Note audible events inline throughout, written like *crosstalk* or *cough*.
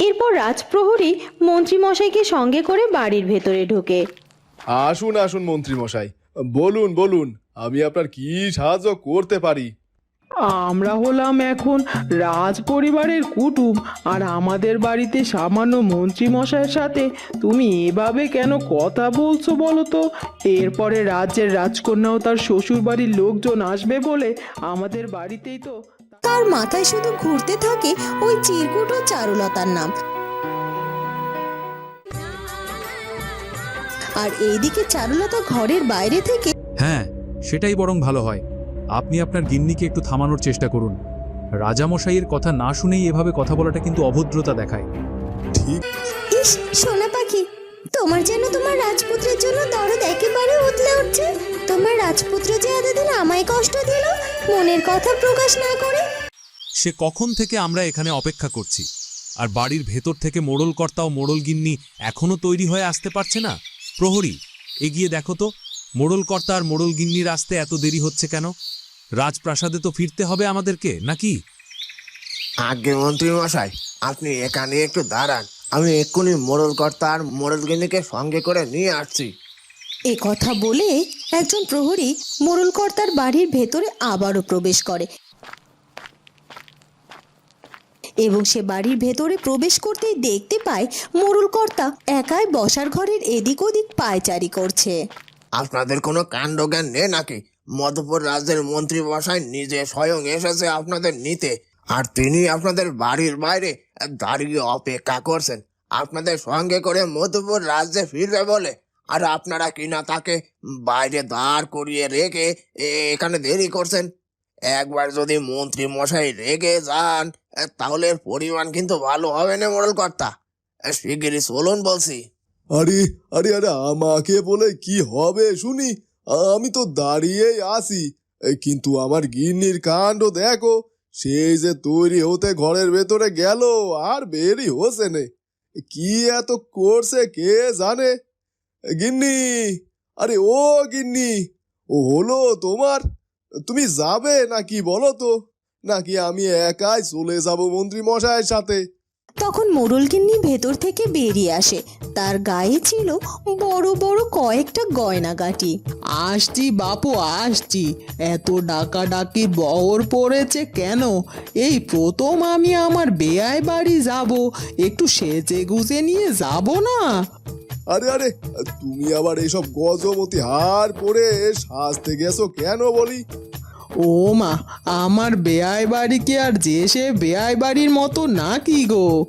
এরপর রাজপ্রহরী মন্ত্রীমশাইকে সঙ্গে করে বাড়ির ভেতরে ঢোকে। আসুন আসুন মন্ত্রী মশাই বলুন বলুন আমি আপনার কি সাহায্য করতে পারি? আমরা হলাম এখন রাজ পরিবারের কুটুম আর আমাদের বাড়িতে সামান্য মন্ত্রী মশাইয়ের সাথে তুমি এভাবে কেন কথা বলছো বলো তো? এরপরে রাজ্যের রাজকন্যা ও তার শ্বশুর বাড়ির লোকজন আসবে বলে আমাদের বাড়িতেই তো তার মাথায় শুধু ঘুরতে থাকে ওই চিরকুট ও চারুলতার নাম। আর এইদিকে চারুলতা ঘরের বাইরে থেকে হ্যাঁ সেটাই বরং ভালো হয়। আপনি আপনার গিন্নিকে একটু থামানোর চেষ্টা করুন। রাজামশাইয়ের কথা না শুনেই এভাবে কথা বলাটা কিন্তু অভদ্রতা দেখায়। ঠিক। ইস সোনা পাখি তোমার যেন তোমার রাজপুত্রের জন্য দরদ একেবারে উতলে উঠছে। তোমার রাজপুত্র যে এতদিন আমায় কষ্ট দিল মনের কথা প্রকাশ না করে? সে কখন থেকে আমরা এখানে অপেক্ষা করছি? আর বাড়ির ভেতর থেকে মোড়ল কর্তা ও মোড়ল গিন্নি এখনও তৈরি হয়ে আসতে পারছে না? প্রহরী এগিয়ে দেখো তো। মোড়ল কর্তা আর মোড়ল গিন্নির আসতে এত দেরি হচ্ছে কেন? রাজপ্রাসাদে তো ফিরতে হবে আমাদেরকে নাকি? আগে মন্ত্রী মশাই আপনি এখানে একটু দাঁড়ান। আমি এক্ষুনি মোড়ল কর্তা আর মোড়ল গিন্নিকে সঙ্গে করে নিয়ে আসছি। এ কথা বলে একজন প্রহরী মোড়ল কর্তার বাড়ির ভেতরে আবারও প্রবেশ করে। এবং সে বাড়ির ভেতরে প্রবেশ করতেই দেখতে পায় কর্তা একাই বসার ঘরের এদিক ওদিক পায়চারি করছে। আপনাদের কোনো কাণ্ডজ্ঞান নেই নাকি? মধুপুর রাজ্যের মন্ত্রী মশাই নিজে স্বয়ং এসেছে আপনাদের নিতে, আর তিনি আপনাদের বাড়ির বাইরে দাঁড়িয়ে অপেক্ষা করছেন। আপনাদের সঙ্গে করে মধুপুর রাজ্যে ফিরবে বলে আর আপনারা কিনা তাকে বাইরে দাঁড় করিয়ে রেখে এখানে দেরি করছেন? একবার যদি মন্ত্রী মশাই রেগে যান তাহলে পরিমাণ কিন্তু ভালো হবে না, মোড়ল কর্তা। শিগগিরই চলুন বলছি। আরে আরে আরে, আমাকে বলে কি হবে শুনি? আমি তো দাঁড়িয়েই আসি কিন্তু আমার গিন্নির কাণ্ড দেখো। সেই যে তৈরি হতে ঘরের ভেতরে গেল, আর বেরি হচ্ছে নে। কি এত করছে কে জানে? গিন্নি আরে ও গিন্নি ও হলো তোমার তুমি যাবে নাকি বলো তো? নাকি আমি একাই চলে যাব মন্ত্রী মশাইয়ের সাথে? তখন মোড়লগিন্নি ভেতর থেকে বেরিয়ে আসে। তার গায়ে ছিল বড় বড় কয়েকটা গয়না গয়নাগাটি। আসছি বাপু আসছি। এত ডাকাডাকি বহর পড়েছে কেন? এই প্রথম আমি আমার বেয়াই বাড়ি যাব। একটু সেজে গুজে নিয়ে যাব না? আরে আরে, তুমি আবার এইসব গজমতি হার পরে সাজতে গেছো কেন বলি? ও মা, আমার বেয়াই বাড়ি কি আর যে সে বেয়াই বাড়ির মতো নাকি গো?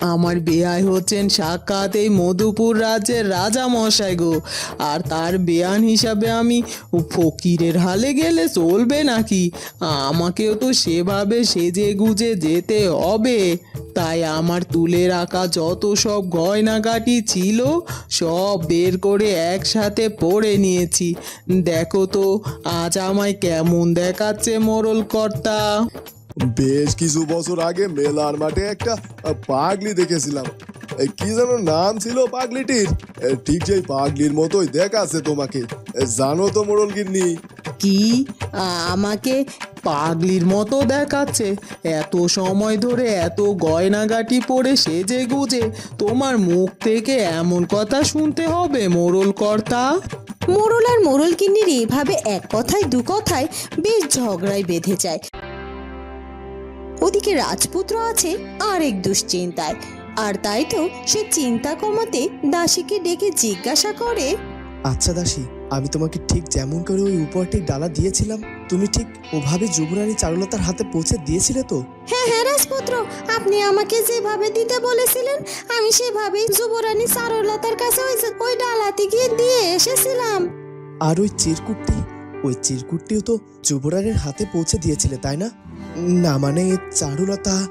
আমার বেয়াই হচ্ছেন সাক্ষাৎ এই মধুপুর রাজ্যের রাজা মশাই গো। আর তার বেয়ান হিসাবে আমি ফকিরের হালে গেলে চলবে নাকি? আমাকেও তো সেভাবে সেজে গুজে যেতে হবে। তাই আমার তুলে রাখা যত সব গয়নাগাটি ছিল, সব বের করে একসাথে পরে নিয়েছি। দেখো তো, আজ আমায় কেমন দেখাচ্ছে মোরল কর্তা বেশ কিছু বছর আগে মেলার মাঠে একটা পাগলি দেখেছিলাম। কি যেন নাম ছিল পাগলিটির? ঠিক সেই পাগলির মতোই দেখাচ্ছে তোমাকে। জানো তো মোড়ল গিন্নি। কি? আমাকে পাগলির মতো দেখাচ্ছে। এত সময় ধরে এত গয়নাগাটি পরে সেজে গুজে তোমার মুখ থেকে এমন কথা শুনতে হবে মোরল কর্তা? মোড়ল আর মোড়লগিন্নির এভাবে এক কথায় দু কথায় বেশ ঝগড়ায় বেঁধে যায়। ওদিকে রাজপুত্র আছে আরেক দুশ্চিন্তায়। আর তাই তো সে চিন্তা কমাতে দাসীকে ডেকে জিজ্ঞাসা করে আচ্ছা দাসী আমি তোমাকে ঠিক যেমন করে ওই উপহারটির ডালা দিয়েছিলাম তুমি ঠিক ওভাবে যুবরানী চারুলতার হাতে পৌঁছে দিয়েছিলে তো? হ্যাঁ হ্যাঁ রাজপুত্র আপনি আমাকে যেভাবে দিতে বলেছিলেন আমি সেভাবেই যুবরানী চারুলতার কাছে ওই ওই ডালাতে গিয়ে দিয়ে এসেছিলাম। আর ওই চিরকুটটি ওই চিরকুটটিও তো যুবরানীর হাতে পৌঁছে দিয়েছিলে তাই না? না মানে চারুলতা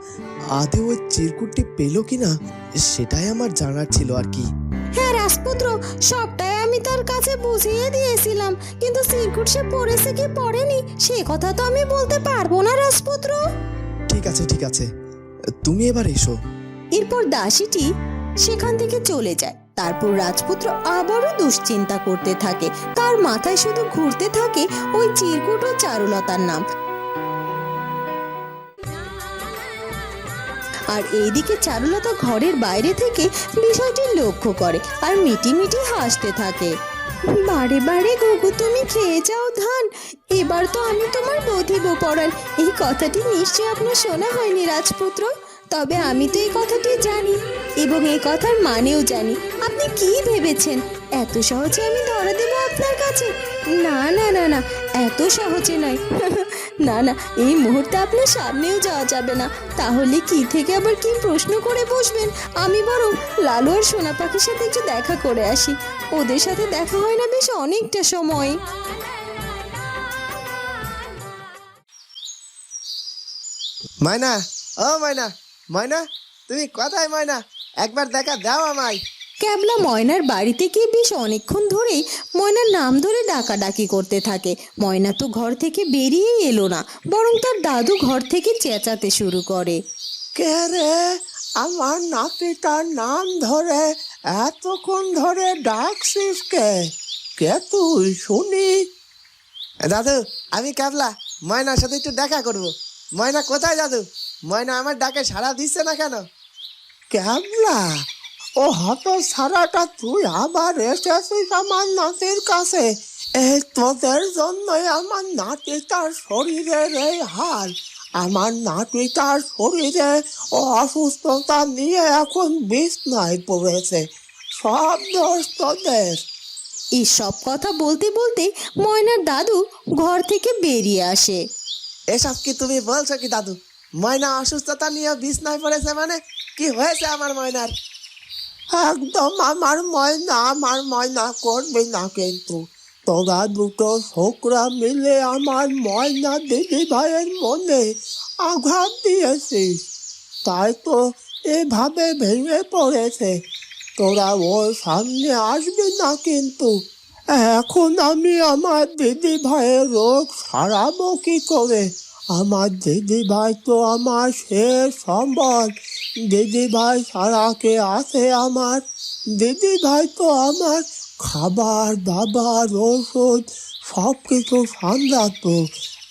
আদে ওই চিরকুটটি পেল কিনা সেটাই আমার জানার ছিল আর কি। হ্যাঁ রাজপুত্র সবটাই আমি তার কাছে বুঝিয়ে দিয়েছিলাম। কিন্তু চিরকুট সে পড়েছে কি পড়েনি সে কথা তো আমি বলতে পারব না রাজপুত্র। ঠিক আছে ঠিক আছে। তুমি এবার এসো। এরপর দাসীটি সেখান থেকে চলে যায়। তারপর রাজপুত্র আবারও দুশ্চিন্তা করতে থাকে। তার মাথায় শুধু ঘুরতে থাকে ওই চিরকুট ও চারুলতার নাম। আর এইদিকে চারুলতা ঘরের বাইরে থেকে বিষয়টি লক্ষ্য করে আর মিটি মিটি হাসতে থাকে। বারে বারে গুগু, তুমি খেয়ে যাও ধান। এবার তো আমি তোমার বধিব পড়ার এই কথাটি নিশ্চয়ই আপনার শোনা হয়নি রাজপুত্র। তবে আমি তো এই কথাটি জানি এবং এই কথার মানেও জানি। আপনি কি ভেবেছেন? এত সহজে আমি ধরা দেবো আপনার কাছে? না না না না, এত সহজে নয়। *laughs* না না, এই মুহূর্তে আপনার সামনেও যাওয়া যাবে না। তাহলে কি থেকে আবার কি প্রশ্ন করে বসবেন? আমি বরং লালু আর সোনা পাখির সাথে একটু দেখা করে আসি। ওদের সাথে দেখা হয় না বেশ অনেকটা সময়। ময়না ও ময়না ময়না তুমি কোথায় ময়না একবার দেখা দাও আমায়। ক্যাবলা ময়নার বাড়িতে গিয়ে বেশ অনেকক্ষণ ধরেই ময়নার নাম ধরে ডাকাডাকি করতে থাকে। ময়না তো ঘর থেকে বেরিয়েই এলো না, বরং তার দাদু ঘর থেকে চেঁচাতে শুরু করে। কে রে? আমার নাম ধরে এতক্ষণ ধরে ডাকছিস কে? কে তুই? শুনি। দাদু, আমি ক্যাবলা, ময়নার সাথে একটু দেখা করব। ময়না কোথায় দাদু? ময়না আমার ডাকে সাড়া দিচ্ছে না কেন? ক্যাবলা ও হত সারাটা তুই আবার এসেছিস আমার নাতির কাছে। এই তোদের জন্যই আমার নাতিটার শরীরের এই হাল। আমার নাতিটার শরীরে ও অসুস্থতা নিয়ে এখন বিছনায় পড়েছে। সব দোষ তোদের। সব কথা বলতে বলতে ময়নার দাদু ঘর থেকে বেরিয়ে আসে। এসব কি তুমি বলছো কি দাদু? ময়না অসুস্থতা নিয়ে বিছনায় পড়েছে মানে? কি হয়েছে আমার ময়নার? একদম আমার ময়না আমার ময়না করবি না কিন্তু। তোরা দুটো ছোকরা মিলে আমার ময়না দিদি ভাইয়ের মনে আঘাত দিয়েছিস। তাই তো এভাবে ভেঙে পড়েছে। তোরা ওর সামনে আসবি না কিন্তু। এখন আমি আমার দিদি ভাইয়ের রোগ সারাবো কি করে? আমার দিদি ভাই তো আমার শেষ সম্বল। দিদি ভাই ছাড়া কে আছে আমার। দিদি ভাই তো আমার খাবার, দাবার, ওষুধ সব কিছু সামলাতো।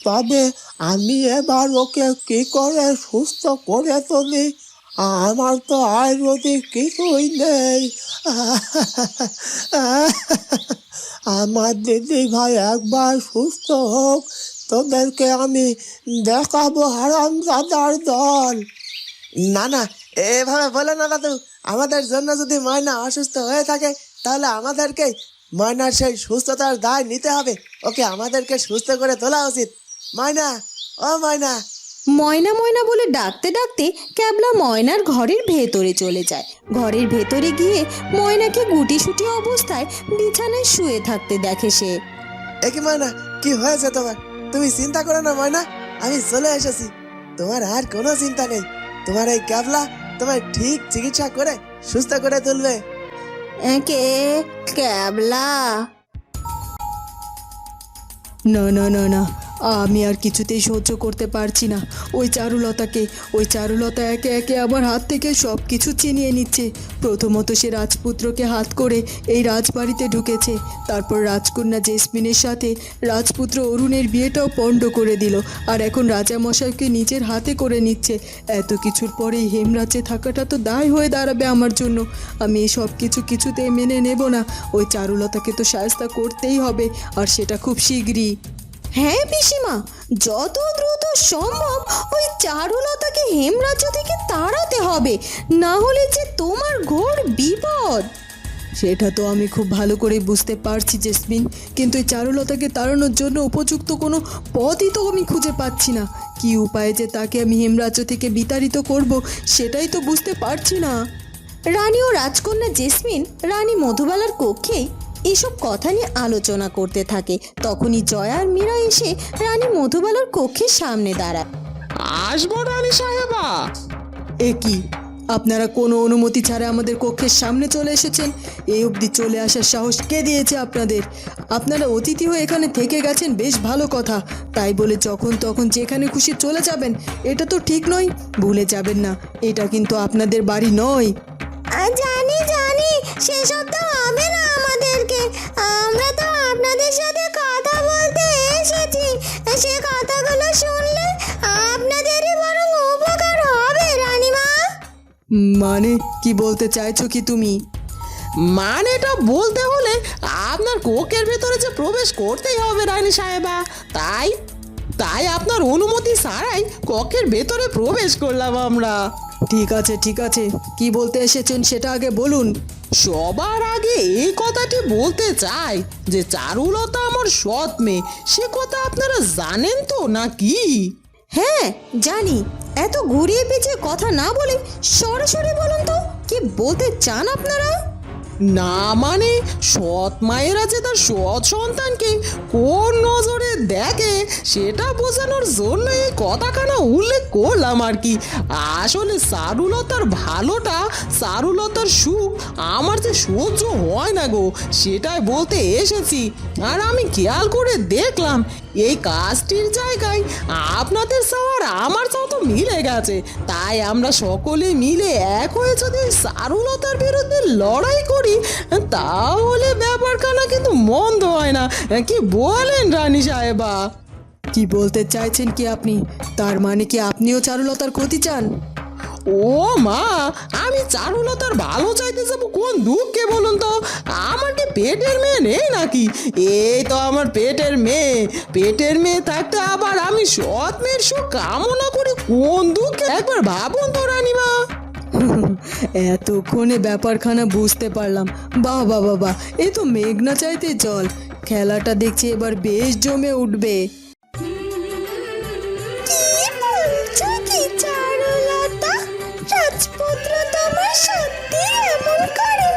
তবে আমি এবার ওকে কি করে সুস্থ করে তুলি? আমার তো আয়ুর্বেদিক কিছুই নেই। আমার দিদি ভাই একবার সুস্থ হোক, তোদেরকে আমি দেখাবো হারাম দাদার দল। না না এভাবে বলে না দাদু আমাদের জন্য যদি ময়না অসুস্থ হয়ে থাকে তাহলে আমাদেরকে ময়নার সেই সুস্থতার দায় নিতে হবে। ওকে আমাদেরকে সুস্থ করে তোলা উচিত। ময়না ও ময়না। ময়না ময়না বলে ডাকতে ডাকতে ক্যাবলা ময়নার ঘরের ভেতরে চলে যায়। ঘরের ভেতরে গিয়ে ময়নাকে গুটিসুটি অবস্থায় বিছানায় শুয়ে থাকতে দেখে সে। এ কি ময়না কি হয়েছে তোমার? তুমি চিন্তা করো না ময়না আমি চলে এসেছি। তোমার আর কোনো চিন্তা নেই। তোমার এই ক্যাবলা তোমার ঠিক চিকিৎসা করে সুস্থ করে তুলবে। কে ক্যাবলা না না না না আমি আর কিছুতেই সহ্য করতে পারছি না। ওই চারুলতাকে, ওই চারুলতা একে একে আমার হাত থেকে সব কিছু চিনিয়ে নিচ্ছে। প্রথমত সে রাজপুত্রকে হাত করে এই রাজবাড়িতে ঢুকেছে। তারপর রাজকন্যা জেসমিনের সাথে রাজপুত্র অরুণের বিয়েটাও পণ্ড করে দিল আর এখন রাজামশাইকে নিজের হাতে করে নিচ্ছে। এত কিছুর পরে হেমরাজে থাকাটা তো দায় হয়ে দাঁড়াবে আমার জন্য। আমি এই সব কিছু কিছুতেই মেনে নেব না। ওই চারুলতাকে তো সায়স্তা করতেই হবে আর সেটা খুব শীঘ্রই। হ্যাঁ পিসিমা যত দ্রুত সম্ভব ওই চারুলতাকে হেমরাজ্য থেকে তাড়াতে হবে না হলে যে তোমার ঘোর বিপদ। সেটা তো আমি খুব ভালো করে বুঝতে পারছি জেসমিন কিন্তু এই চারুলতাকে তাড়ানোর জন্য উপযুক্ত কোনো পথই তো আমি খুঁজে পাচ্ছি না। কি উপায়ে যে তাকে আমি হেমরাজ্য থেকে বিতাড়িত করব সেটাই তো বুঝতে পারছি না। রানী ও রাজকন্যা জেসমিন রানী মধুবালার কক্ষেই এসব কথা নিয়ে আলোচনা করতে থাকে। তখনই জয়া আর মীরা এসে রানী মধুবালার কক্ষের সামনে দাঁড়ায়। আসব রানী সাহেবা। এ কি? আপনারা কোনো অনুমতি ছাড়া আমাদের কক্ষের সামনে চলে এসেছেন? এই অবধি চলে আসার সাহস কে দিয়েছে আপনাদের? আপনারা অতিথি হয়ে এখানে থেকে গেছেন বেশ ভালো কথা। তাই বলে যখন তখন যেখানে খুশি চলে যাবেন এটা তো ঠিক নয়। ভুলে যাবেন না এটা কিন্তু আপনাদের বাড়ি নয়। জানি জানি সেসব তো হবে না। আমরা তো আপনাদের সাথে কথা বলতে এসেছি। সে কথাগুলো শুনলে আপনাদেরই বরং উপকার হবে রানীমা। মানে কি বলতে চাইছো কি তুমি? মানেটা বলতে হলে আপনার কোকের ভেতরে যে প্রবেশ করতেই হবে রানী সাহেবা। তাই তাই আপনার অনুমতি ছাড়াই কক্ষের ভেতরে প্রবেশ করলাম আমরা। ঠিক আছে ঠিক আছে। কি বলতে এসেছেন সেটা আগে বলুন। সবার আগে এই কথাটি বলতে চাই যে চারুলতা আমার সৎ মেয়ে। সে কথা আপনারা জানেন তো নাকি? হ্যাঁ জানি। এত ঘুরিয়ে পেঁচিয়ে কথা না বলে সরাসরি বলুন তো, কি বলতে চান আপনারা? না মানে সৎ মায়েরা যে তার সৎ সন্তানকে কোন নজরে দেখে সেটা বোঝানোর জন্য এই কথাখানা উল্লেখ করলাম আর কি। আসলে চারুলতার ভালোটা চারুলতার সুখ আমার যে সহ্য হয় না গো, সেটাই বলতে এসেছি। আর আমি খেয়াল করে দেখলাম, এই কাজটির জায়গায় আপনাদের চাওয়ার আমার চাও তো মিলে গেছে। তাই আমরা সকলে মিলে এক হয়ে যদি বিরুদ্ধে লড়াই করি তাহলে ব্যাপারখানা কিন্তু মন্দ হয় না। কি বলেন রানী সাহেবা? কি বলতে চাইছেন কি আপনি? তার মানে কি আপনিও চারুলতার ক্ষতি চান? ও মা আমি চারুলতার ভালো চাইতে যাব কোন দুঃখে বলুন তো? আমার কি পেটের মেয়ে নেই নাকি? এই তো আমার পেটের মেয়ে। পেটের মেয়ে থাকতে আবার আমি সৎ মেয়ের সুখ কামনা করি কোন দুঃখে? একবার ভাবুন তো রানীমা। এতক্ষণে ব্যাপারখানা বুঝতে পারলাম। বাহ বাহ বাহ এই তো মেঘনা চাইতে চল খেলাটা দেখছি এবার বেশ জমে উঠবে। সত্যি এমন করে?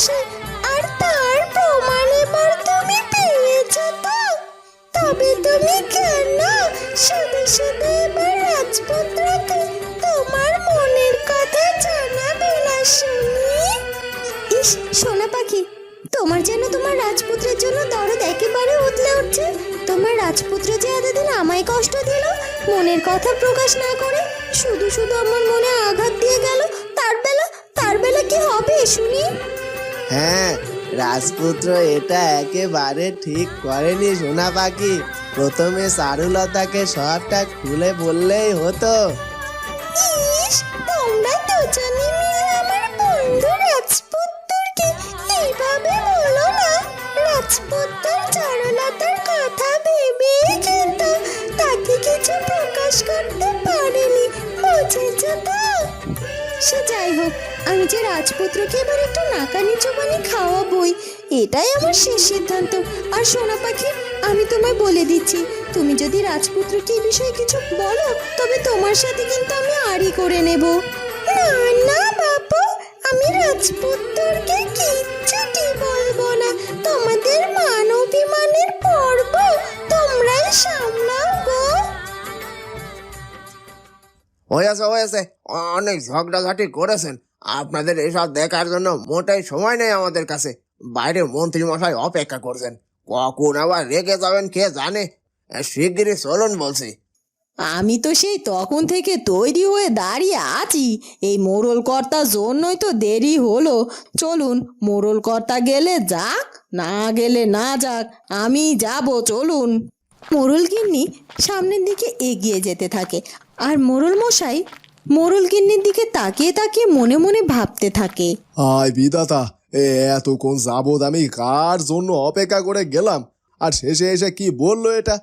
ভালোবাসে আর তার প্রমাণ এবার তুমি পেয়েছ তো তবে তুমি কেন শুধু শুধু এবার রাজপুত্রকে তোমার মনের কথা জানাবে না শুনি ইস, সোনা পাখি, তোমার যেন তোমার রাজপুত্রের জন্য দরদ একেবারে উতলে উঠছে। তোমার রাজপুত্র যে এতদিন আমায় কষ্ট দিল, মনের কথা প্রকাশ না করে শুধু শুধু আমার মনে আঘাত দিয়ে গেল, তার বেলা তার বেলা কি হবে শুনি? হ্যাঁ রাজপুত্র এটা একেবারে ঠিক করেনি সোনা পাখি। প্রথমে চারুলতাকে সবটা খুলে বললেই হতো। সে যাই হোক আমি যে রাজপুত্রকে এবার একটু নাকানি চোবানি খাওয়াবই, এটাই আমার শেষ সিদ্ধান্ত। আর সোনা পাখি, আমি তোমায় বলে দিচ্ছি, তুমি যদি রাজপুত্রকে এই বিষয়ে কিছু বলো, তবে তোমার সাথে কিন্তু আমি আড়ি করে নেব। না না বাবু আমি রাজপুত্রকে কিচ্ছুটি বলব না। তোমাদের মান অভিমানের পর্ব তোমরাই সামলাও গো। হয়েছে হয়েছে অনেক ঝগড়াঝাটি করেছেন। আপনাদের এসব দেখার জন্য মোটাই সময় নেই আমাদের কাছে। বাইরে মন্ত্রী মশাই অপেক্ষা করছেন। কখন আবার রেগে যাবেন কে জানে? শিগগিরই চলুন বলছি। আমি তো সেই তখন থেকে তৈরি হয়ে দাঁড়িয়ে আছি। এই মোড়ল কর্তার জন্যই তো দেরি হলো। চলুন মোড়ল কর্তা গেলে যাক, না গেলে না যাক, আমি যাব, চলুন। মোরল গিন্নি সামনের দিকে এগিয়ে যেতে থাকে। আর মোরল মশাই মোড়ল গিন্নির দিকে তাকিয়ে তাকিয়ে মনে মনে ভাবতে থাকে। আয় বিদাতা এ এতক্ষণ যাবৎ আমি কার জন্য অপেক্ষা করে গেলাম? আর শেষে এসে কি বলল এটা?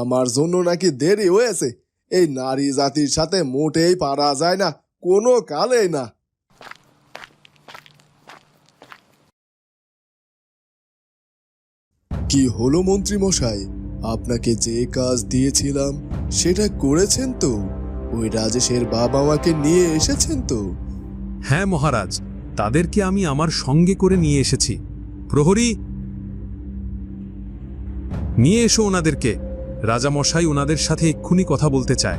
আমার জন্য নাকি দেরি হয়েছে? এই নারী জাতির সাথে মোটেই পারা যায় না, কোনো কালেই না। কি হলো মন্ত্রী মশাই আপনাকে যে কাজ দিয়েছিলাম, সেটা করেছেন তো? ওই রাজেশের বাবা মাকে নিয়ে এসেছেন তো? হ্যাঁ মহারাজ তাদেরকে আমি আমার সঙ্গে করে নিয়ে এসেছি। প্রহরী! নিয়ে এসো ওনাদেরকে। রাজামশাই ওনাদের সাথে এক্ষুনি কথা বলতে চায়।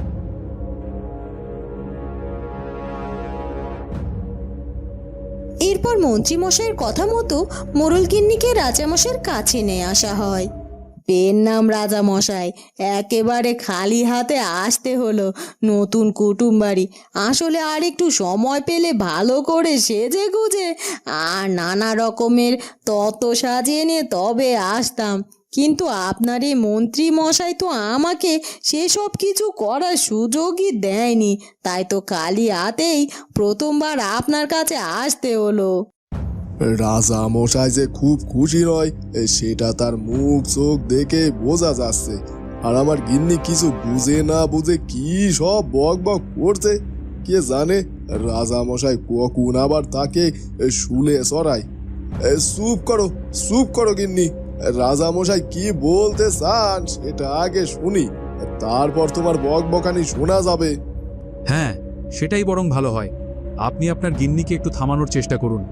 এরপর মন্ত্রী মশাইয়ের কথা মতো মোড়ল গিন্নিকে রাজামশাইয়ের কাছে নিয়ে আসা হয়। পেন নাম রাজা মশাই। একেবারে খালি হাতে আসতে হলো নতুন কুটুম বাড়ি আসলে আর একটু সময় পেলে ভালো করে সেজে গুজে আর নানা রকমের তত্ত্ব সাজিয়ে নিয়ে তবে আসতাম। কিন্তু আপনার এই মন্ত্রী মশাই তো আমাকে সেসব কিছু করার সুযোগই দেয়নি। তাই তো খালি হাতেই প্রথমবার আপনার কাছে আসতে হলো। রাজা মশাই যে খুব খুশি নয় সেটা তার মুখ চোখ দেখে বোঝা যাচ্ছে। আর আমার গিন্নি কিছু বুঝে না বুঝে কি সব বক বক করছে কে জানে? রাজা মশাই কখন আবার তাকে শুলে এ, চুপ করো চুপ করো গিন্নি। রাজা মশাই কি বলতে চান সেটা আগে শুনি তারপর তোমার বক বকানি শোনা যাবে। হ্যাঁ সেটাই বরং ভালো হয়। আপনি আপনার গিন্নিকে একটু থামানোর চেষ্টা করুন।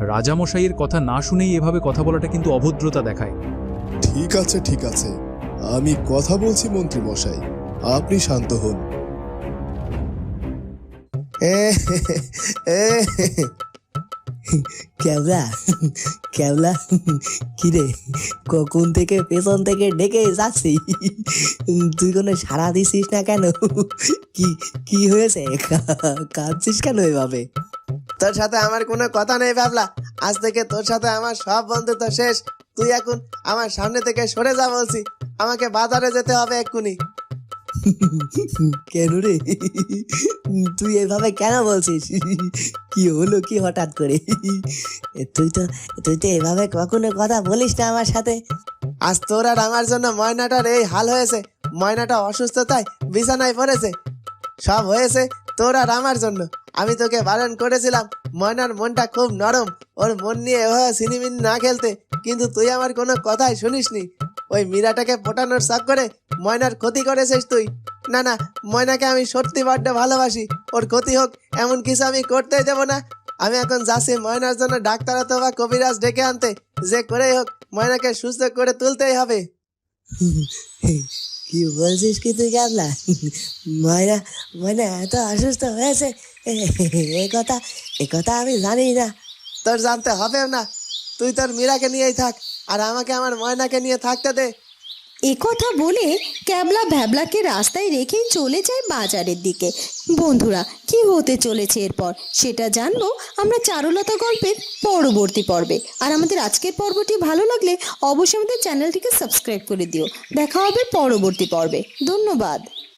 রাজামশাইয়ের কথা না শুনেই এভাবে কথা বলাটা কিন্তু অভদ্রতা দেখায়। ঠিক আছে ঠিক আছে। আমি কথা বলছি মন্ত্রী মশাই আপনি শান্ত হন। কেওলা কেওলা কিরে কখন থেকে পেছন থেকে ডেকে যাচ্ছি? তুই কোনো সাড়া দিছিস না কেন? কি কি হয়েছে? কাঁদছিস কেন এভাবে? তোর সাথে আমার কোনো কথা নেই ভাবলা। আজ থেকে তোর সাথে আমার সব বন্ধুত্ব শেষ। তুই এখন আমার সামনে থেকে সরে যা বলছি। আমাকে বাজারে যেতে হবে এক্ষুনি। কেন রে? তুই এভাবে কেন বলছিস? কি হলো কি হঠাৎ করে? তুই তো তুই তো এভাবে কখনো কথা বলিস না আমার সাথে। আজ তোর আর আমার জন্য ময়নাটার এই হাল হয়েছে। ময়নাটা অসুস্থতায় বিছানায় পড়েছে। সব হয়েছে তোর আর আমার জন্য। আমি তোকে বারণ করেছিলাম, ময়নার মনটা খুব নরম, ওর মন নিয়ে এভাবে সিনিমিনি না খেলতে, কিন্তু তুই আমার কোনো কথাই শুনিসনি। ওই মীরাটাকে পটানোর শখ করে ময়নার ক্ষতি করেছিস তুই। না না, ময়নাকে আমি সত্যি বড্ড ভালোবাসি, ওর ক্ষতি হোক, এমন কিছু আমি করতে দেবো না। আমি এখন যাচ্ছি ময়নার জন্য ডাক্তার অথবা কবিরাজ ডেকে আনতে, যে করেই হোক ময়নাকে সুস্থ করে তুলতেই হবে। *laughs* কি বলছিস কি তুই গাবলা ময়না ময়না এত অসুস্থ হয়েছে। এ কথা এ কথা আমি জানি না। তোর জানতে হবেও না। তুই তোর মীরাকে নিয়েই থাক, আর আমাকে আমার ময়নাকে নিয়ে থাকতে দে। কথা বলে ক্যাবলা ভ্যাবলাকে রাস্তায় রেখেই চলে যায় বাজারের দিকে। বন্ধুরা, কি হতে চলেছে এরপর? সেটা জানব আমরা চারুলতা গল্পের পরবর্তী পর্বে। আর আমাদের আজকের পর্বটি ভালো লাগলে অবশ্যই আমাদের চ্যানেলটিকে সাবস্ক্রাইব করে দিও। দেখা হবে পরবর্তী পর্বে। ধন্যবাদ।